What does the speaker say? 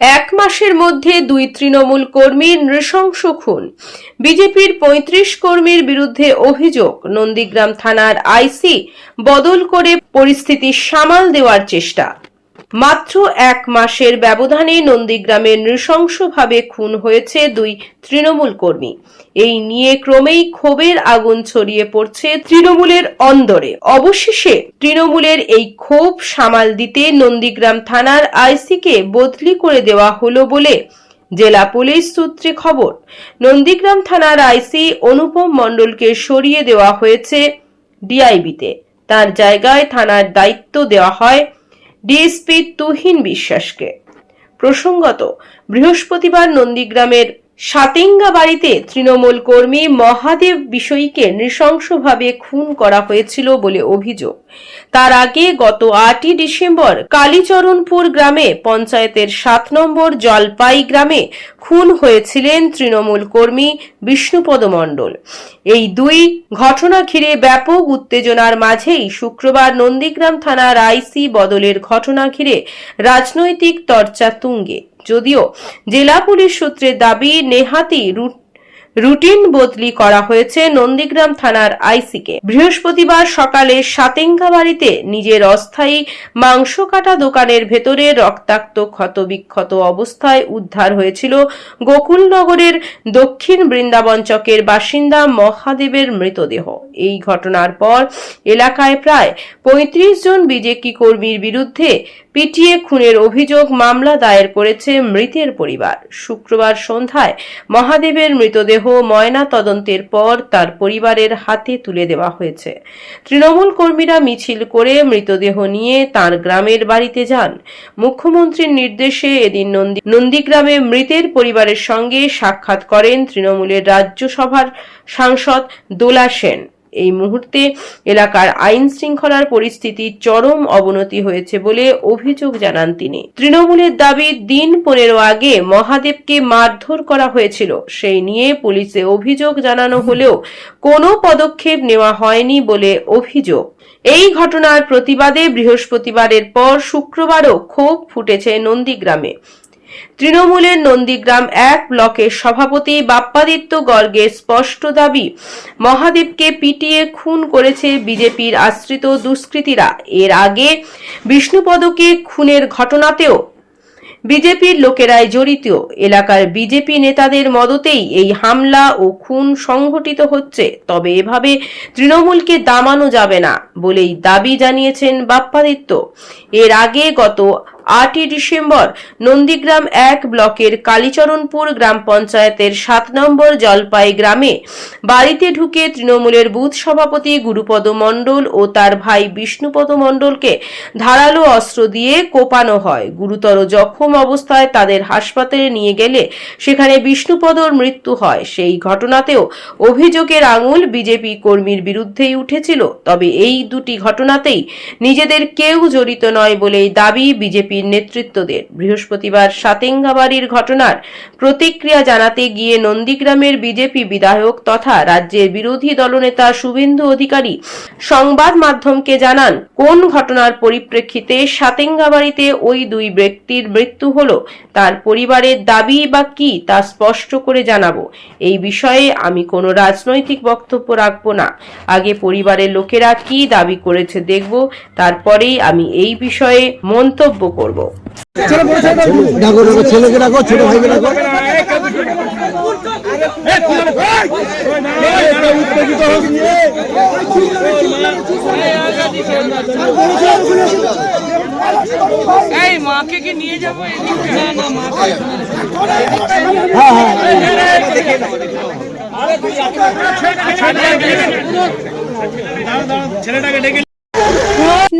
এক মাসের মধ্যে দুই তৃণমূল কর্মীর নৃশংস খুন। বিজেপির পঁয়ত্রিশ কর্মীর বিরুদ্ধে অভিযোগ। নন্দীগ্রাম থানার আইসি বদল করে পরিস্থিতি সামাল দেওয়ার চেষ্টা। মাত্র এক মাসের ব্যবধানে নন্দীগ্রামে নৃশংসভাবে খুন হয়েছে দুই তৃণমূল কর্মী। এই নিয়ে ক্রমেই ক্ষোভের আগুন ছড়িয়ে পড়ছে তৃণমূলের অন্দরে। অবশেষে তৃণমূলের এই ক্ষোভ সামাল দিতে নন্দীগ্রাম থানার আইসিকে বদলি করে দেওয়া হলো বলে জেলা পুলিশ সূত্রে খবর। নন্দীগ্রাম থানার আইসি অনুপম মণ্ডলকে সরিয়ে দেওয়া হয়েছে ডিআইবিতে। তার জায়গায় থানার দায়িত্ব দেওয়া হয় ডিএসপি তুহিন বিশ্বাসকে। প্রসঙ্গত বৃহস্পতিবার নন্দীগ্রামের সাতেঙ্গা বাড়িতে তৃণমূল কর্মী মহাদেব বিষয়ীকে নৃশংসভাবে খুন করা হয়েছিল বলে অভিযোগ। তার আগে গত আটই ডিসেম্বর কালীচরণপুর গ্রামে পঞ্চায়েতের সাত নম্বর জলপাই গ্রামে খুন হয়েছিলেন তৃণমূল কর্মী বিষ্ণুপদ মণ্ডল। এই দুই ঘটনা ঘিরে ব্যাপক উত্তেজনার মাঝেই শুক্রবার নন্দীগ্রাম থানার আইসি বদলের ঘটনা ঘিরে রাজনৈতিক তর্চা তুঙ্গে। যদিও জেলা পুলিশ সূত্রের দাবি নেহাতি রুট রুটিন বদলি করা হয়েছে নন্দীগ্রাম থানার আইসিকে। বৃহস্পতিবার সকালে সাতেঙ্গা বাড়িতে নিজের অস্থায়ী মাংস কাটা দোকানের ভেতরে রক্তাক্ত ক্ষত বিক্ষত অবস্থায় উদ্ধার হয়েছিল গোকুলনগরের দক্ষিণ বৃন্দাবন চকের বাসিন্দা মহাদেবের মৃতদেহ। এই ঘটনার পর এলাকায় প্রায় পঁয়ত্রিশ জন বিজেপি কর্মীর বিরুদ্ধে পিটিয়ে খুনের অভিযোগ মামলা দায়ের করেছে মৃতের পরিবার। শুক্রবার সন্ধ্যায় মহাদেবের মৃতদেহ ময়না তদন্তের পর তার পরিবারের হাতে তুলে দেওয়া হয়েছে। তৃণমূল কর্মীরা মিছিল করে মৃতদেহ নিয়ে তার গ্রামের বাড়িতে যান। মুখ্যমন্ত্রীর নির্দেশে এদিন নন্দী নন্দীগ্রামে মৃতের পরিবারের সঙ্গে সাক্ষাৎ করেন তৃণমূলের রাজ্যসভার সাংসদ দোলা সেন। এই মুহূর্তে এলাকার আইন শৃঙ্খলার পরিস্থিতি চরম অবনতি হয়েছে বলে অভিযোগ জানান তিনি। তৃণমূলের দাবি, দিন পনেরো আগে মহাদেবকে মারধর করা হয়েছিল। সেই নিয়ে পুলিশে অভিযোগ জানানো হলেও কোনো পদক্ষেপ নেওয়া হয়নি বলে অভিযোগ। এই ঘটনার প্রতিবাদে বৃহস্পতিবারের পর শুক্রবারও ক্ষোভ ফুটেছে নন্দীগ্রামে। তৃণমূলের নন্দীগ্রাম এক ব্লকের সভাপতি বাপ্পাদিত্য গর্গের স্পষ্ট দাবি, মহাদেবকে পিটিয়ে খুন করেছে বিজেপির আশ্রিত দুষ্কৃতীরা। এর আগে বিষ্ণুপদকে খুনের ঘটনাতেও বিজেপির লোকেরাই জড়িত। এলাকার বিজেপি নেতাদের মদতেই এই হামলা ও খুন সংঘটিত হচ্ছে। তবে এভাবে তৃণমূলকে দামানো যাবে না বলেই দাবি জানিয়েছেন বাপ্পাদিত্য। এর আগে গত আটই ডিসেম্বর নন্দীগ্রাম এক ব্লকের কালীচরণপুর গ্রাম পঞ্চায়েতের সাত নম্বর জলপাই গ্রামে বাড়িতে ঢুকে তৃণমূলের বুথ সভাপতি গুরুপদ মণ্ডল ও তার ভাই বিষ্ণুপদ মণ্ডলকে ধারালো অস্ত্র দিয়ে কোপানো হয়। গুরুতর জখম অবস্থায় তাদের হাসপাতালে নিয়ে গেলে সেখানে বিষ্ণুপদর মৃত্যু হয়। সেই ঘটনাতেও অভিযোগের আঙুল বিজেপি কর্মীর বিরুদ্ধেই উঠেছিল। তবে এই দুটি ঘটনাতেই নিজেদের কেউ জড়িত নয় বলেই দাবি বিজেপির নেতৃত্বদের। বৃহস্পতিবার সাতেঙ্গাবাড়ির ঘটনার প্রতিক্রিয়া জানাতে গিয়ে নন্দীগ্রামের বিজেপি বিধায়ক তথা রাজ্যের বিরোধী দলনেতা শুভেন্দু অধিকারী সংবাদ মাধ্যমকে জানান, কোন ঘটনার পরিপ্রেক্ষিতে সাতেঙ্গাবাড়িতে ওই দুই ব্যক্তির মৃত্যু হল, তার পরিবারের দাবি বা কি তা স্পষ্ট করে জানাব। এই বিষয়ে আমি কোনো রাজনৈতিক বক্তব্য রাখব না। আগে পরিবারের লোকেরা কি দাবি করেছে দেখব, তারপরেই আমি এই বিষয়ে মন্তব্য করব। ডাকো ডাকো ছেলেকে ডাকো ছোট ভাইকে ডাকো। এই মাকে কি নিয়ে যাব? না না মাকে হ্যাঁ হ্যাঁ